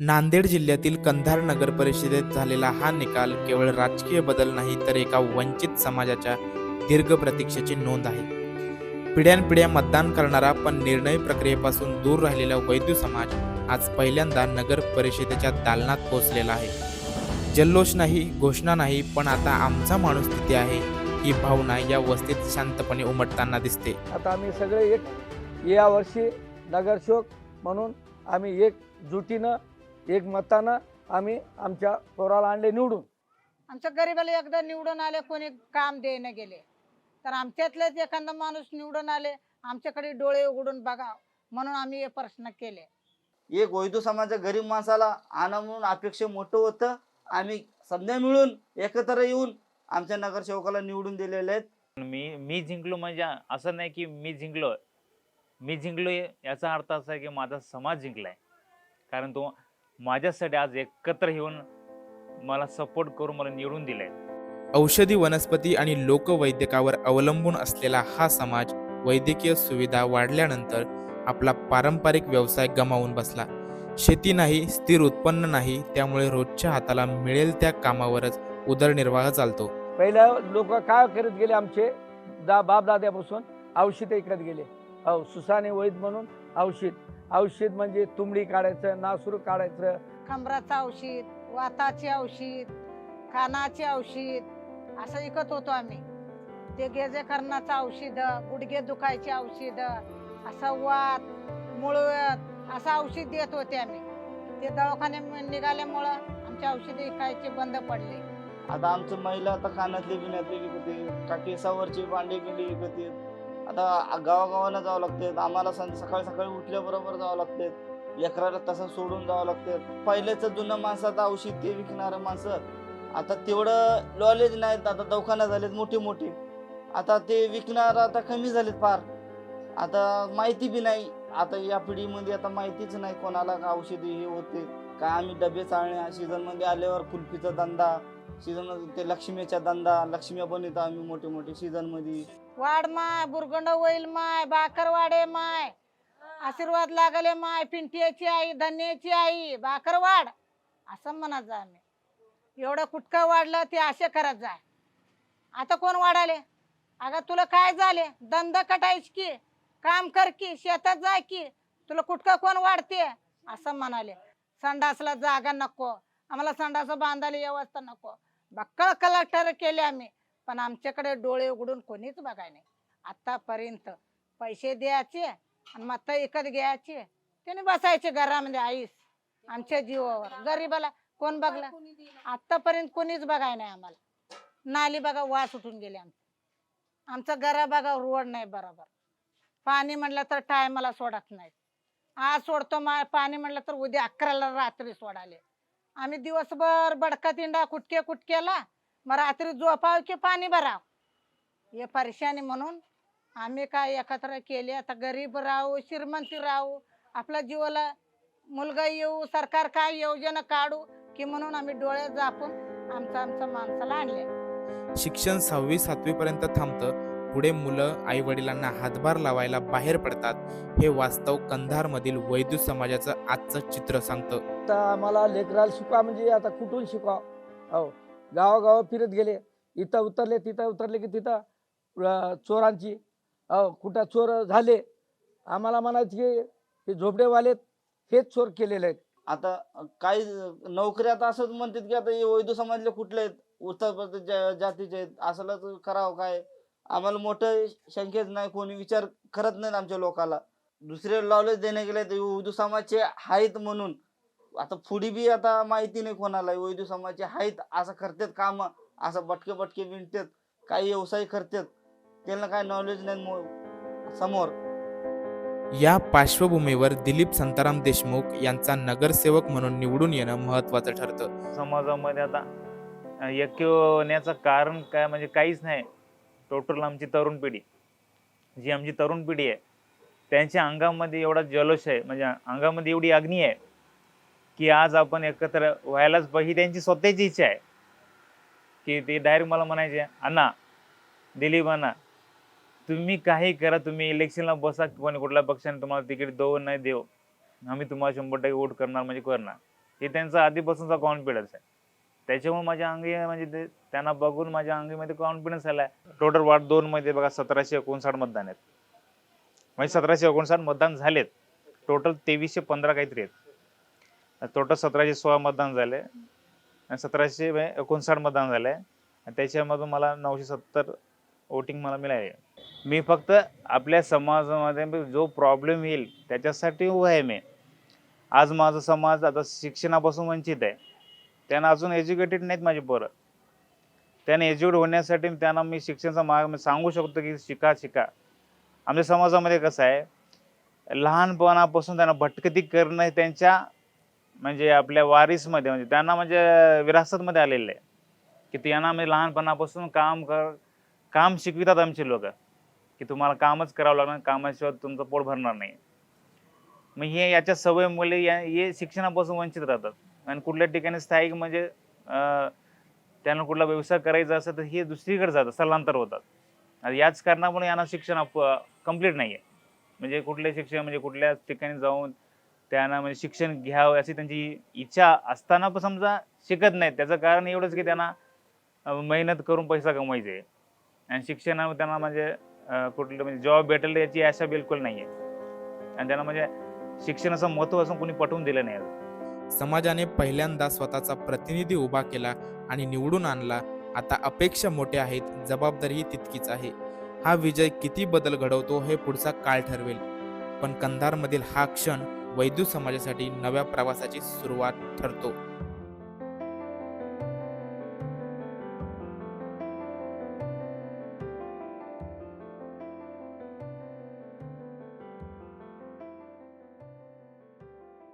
नांदेड जिल्ह्यातील कंधार नगर परिषदेत झालेला हा निकाल केवळ राजकीय बदल नाही तर एका वंचित समाजाच्या दीर्घ प्रतीक्षेची नोंद आहे. पिढ्यानपिढ्या मतदान करणारा पण निर्णय प्रक्रियेपासून दूर राहिलेला वैद्य समाज आज पहिल्यांदा नगर परिषदेच्या दालनात पोहोचलेला आहे. जल्लोष नाही घोषणा नाही पण आता आमचा माणूस तिथे आहे ही भावना या वस्तीत शांतपणे उमटताना दिसते. आता आम्ही सगळे एक यावर्षी नगरशोक नगरसेवक म्हणून आम्ही एक जुटीनं एक मतानं आम्ही आमच्या पोराला आणले निवडून. आमच्या गरीबाला एकदा निवडून आले कोणी काम देणं गेले. तर आमच्यातलेच एखादा माणूस निवडून आले आमच्याकडे डोळे उघडून बघा म्हणून आम्ही हे प्रश्न केले. एक वैदू समाजाच्या गरीब माणसाला आणा म्हणून अपेक्षा मोठं होतं. आम्ही सध्या मिळून एकत्र येऊन आमच्या नगरसेवकाला निवडून दिलेले आहेत. मी मी जिंकलो म्हणजे असं नाही की मी जिंकलो. मी जिंकलो याचा अर्थ असा आहे की माझा समाज जिंकलाय. कारण तो माझ्यासाठी आज एकत्र येऊन मला सपोर्ट करून मला निवडून दिलाय. औषधी वनस्पती आणि लोकवैद्यकावर अवलंबून असलेला हा समाज वैद्यकीय सुविधा वाढल्यानंतर आपला पारंपरिक व्यवसाय गमावून बसला. शेती नाही स्थिर उत्पन्न नाही त्यामुळे रोजच्या हाताला मिळेल त्या कामावरच उदरनिर्वाह चालतो. पहिल्या लोक काय करत गेले आमचे? दा बाप दाद्यापासून औषध करत गेले. हो सुसाने वैद म्हणून औषध. औषध म्हणजे तुंबडी काढायचं नासूर काढायचं. कमराचं औषध वाताचे औषध कानाचे औषध असं विकत होतो आम्ही. ते गेजे करण्याचं औषध गुडघे दुखायचे औषध असं वात मुळव्यात असं औषध देत होते आम्ही. ते दवाखाने निघाल्यामुळं आमचे औषधे विकायचे बंद पडले. आता आमचं महिला आता कानातले बिनातले विकते का केसावरचे भांडे बिंडे विकते. आता गावागावाला जावं लागते आम्हाला सं सकाळी सकाळी उठल्याबरोबर जावं लागते लेकराला तसं सोडून जावं लागते पहिलेचं जुनं माणसं आता औषध ते विकणारं माणसं. आता तेवढं नॉलेज नाहीत. आता दवाखाना झालेत मोठे मोठे. आता ते विकणार आता कमी झालेत फार. आता माहिती बी नाही. आता या पिढीमध्ये आता माहितीच नाही कोणाला का औषधी हे होते. काय आम्ही डबे चालणे सीझनमध्ये आल्यावर कुल्फीचा धंदा सीझन ते लक्ष्मीचा धंदा लक्ष्मी बनवतो आम्ही मोठे मोठे सीझनमध्ये वाढ माय बुरगंड होईल माय बाकर वाडे माय. आशीर्वाद लागले माय पिंटियाची आई धन्याची आई बाकर वाढ असं म्हणत जा आम्ही. एवढं कुटकं वाढलं ते असे करत जाय आता कोण वाढाले? अगं तुला काय झाले? दंद कटायच की काम कर की शेतात जाय की तुला कुटकं कोण वाढते? असं म्हणाले. संडासला जागा नको. आम्हाला संडास बांधायला व्यवस्था नको. बक्कळ कलेक्टर केले आम्ही पण आमच्याकडे डोळे उघडून कोणीच बघाय नाही. आतापर्यंत पैसे द्यायचे आणि मत विकत घ्यायचे. त्याने बसायचे घरामध्ये आईस आमच्या जीवावर. गरीबाला कोण बघला? आतापर्यंत कोणीच बघाय नाही आम्हाला. नाली बघा वास उठून गेले आमचे. आमचं घरा बघा रोड नाही बरोबर. पाणी म्हणलं तर टायमाला सोडत नाही आज सोडतो मा पाणी म्हणलं तर उद्या अकराला रात्री सोडाले. आम्ही दिवसभर बडका तिंडा कुटके कुटकेला मग रात्री झोपाव की पाणी भराव? हे परेशानी म्हणून आम्ही काय एकत्र केले. आता गरीब राहू श्रीमंती राहू आपल्या जीवाला मुलगा येऊ सरकार काय योजना काढू की म्हणून आम्ही डोळे झापून आमचं आमचं माणसाला आणले. शिक्षण सहावी सातवीपर्यंत थांबतं. पुढे मुलं आई वडिलांना हातभार लावायला बाहेर पडतात हे वास्तव कंधारमधील वैद्य समाजाचं आजचं चित्र सांगतं. आता आम्हाला लेकराला शिकवा म्हणजे आता कुठून शिकवा? हो गावागाव फिरत गेले. इथं उतरले तिथं उतरले की तिथं अं, चोरांची. हो कुठं चोर झाले? आम्हाला म्हणायचे की हे झोपडेवाले हेच चोर केलेले आहेत. आता काही नोकरी आता असंच म्हणतात की आता हे वैद्य समाजले कुठले आहेत? उत्तर प्रदेश जा- जातीचे आहेत असलं तर करावं काय? आम्हाला मोठं शंकेच नाही कोणी विचार करत नाहीत आमच्या लोकाला. दुसरे नॉलेज देणे गेले तर वैद्य समाजचे आहेत म्हणून. आता पुढे बी आता माहिती नाही कोणाला वैद्य समाजचे आहेत असं करतात काम असं बटके बटके विणतात काही व्यवसाय करतात. त्यांना काय नॉलेज नाही समोर. या पार्श्वभूमीवर दिलीप संताराम देशमुख यांचा नगरसेवक म्हणून निवडून येणं महत्त्वाचं ठरतं. समाजामध्ये आता ऐक्य होण्याचं कारण काय म्हणजे काहीच नाही. टोटल आमची तरुण पिढी जी आमची तरुण पिढी आहे त्यांच्या अंगामध्ये एवढा जल्लोष आहे म्हणजे अंगामध्ये एवढी अग्नी आहे की आज आपण एकत्र व्हायलाच पाहिजे ही त्यांची स्वतःची इच्छा आहे. की ते डायरेक्ट मला म्हणायचे अण्णा दिलीप अण्णा तुम्ही काही करा तुम्ही इलेक्शनला बसा पण कुठल्या पक्षाने तुम्हाला तिकीट देऊ नाही देऊ. आम्ही तुम्हाला शंभर टक्के वोट करणार म्हणजे करणार. हे त्यांचा आधीपासूनचा कॉन्फिडन्स आहे. त्याच्यामुळे माझ्या अंगी म्हणजे ते त्यांना बघून माझ्या अंगीमध्ये कॉन्फिडन्स आला टोटल वार्ड दोन मध्ये बघा सतराशे एकोणसाठ मतदान आहेत. म्हणजे सतराशे एकोणसाठ मतदान झालेत. टोटल तेवीसशे पंधरा काहीतरी आहेत. टोटल सतराशे सोळा मतदान झाले आणि सतराशे एकोणसाठ मतदान झाले आणि त्याच्यामधून मला नऊशे सत्तर वोटिंग मला मिळाले. मी फक्त आपल्या समाजामध्ये जो प्रॉब्लेम येईल त्याच्यासाठी उभा आहे मी. आज माझा समाज आता शिक्षणापासून वंचित आहे. त्यांना अजून एज्युकेटेड नाहीत माझी पोरं. त्यांना एज्युकेट होण्यासाठी त्यांना मी शिक्षणाचा मार्ग मी सांगू शकतो की शिका शिका. आमच्या समाजामध्ये कसं आहे लहानपणापासून त्यांना भटकती करणं हे त्यांच्या म्हणजे आपल्या वारीसमध्ये म्हणजे त्यांना म्हणजे विरासतमध्ये आलेलं आहे. की त्यांना म्हणजे लहानपणापासून काम कर काम शिकवितात आमचे लोक. की तुम्हाला कामच करावं लागणार कामाशिवाय तुमचं पोट भरणार नाही. मग हे याच्या सवयीमुळे या हे शिक्षणापासून वंचित राहतात. आणि कुठल्या ठिकाणी स्थायिक म्हणजे त्यांना कुठला व्यवसाय करायचा असेल तर हे दुसरीकडे जातात स्थलांतर होतात. आणि याच कारणामुळे यांना शिक्षण कंप्लीट नाही आहे म्हणजे कुठले शिक्षण म्हणजे कुठल्या ठिकाणी जाऊन त्यांना म्हणजे शिक्षण घ्यावं अशी त्यांची इच्छा असताना पण समजा शिकत नाहीत. त्याचं कारण एवढंच की त्यांना मेहनत करून पैसा कमवायचे. आहे. आणि शिक्षणावर त्यांना म्हणजे कुठलं म्हणजे जॉब भेटेल याची आशा बिलकुल नाही आहे आणि त्यांना म्हणजे शिक्षणाचं महत्त्व असून कोणी पटवून दिलं नाही समाजाने पहिल्यांदा स्वतःचा प्रतिनिधी उभा केला आणि निवडून आणला. आता अपेक्षा मोठ्या आहेत जबाबदारीही तितकीच आहे. हा विजय किती बदल घडवतो हे पुढचा काळ ठरवेल. पण कंधारमधील हा क्षण वैद्य समाजासाठी नव्या प्रवासाची सुरुवात ठरतो.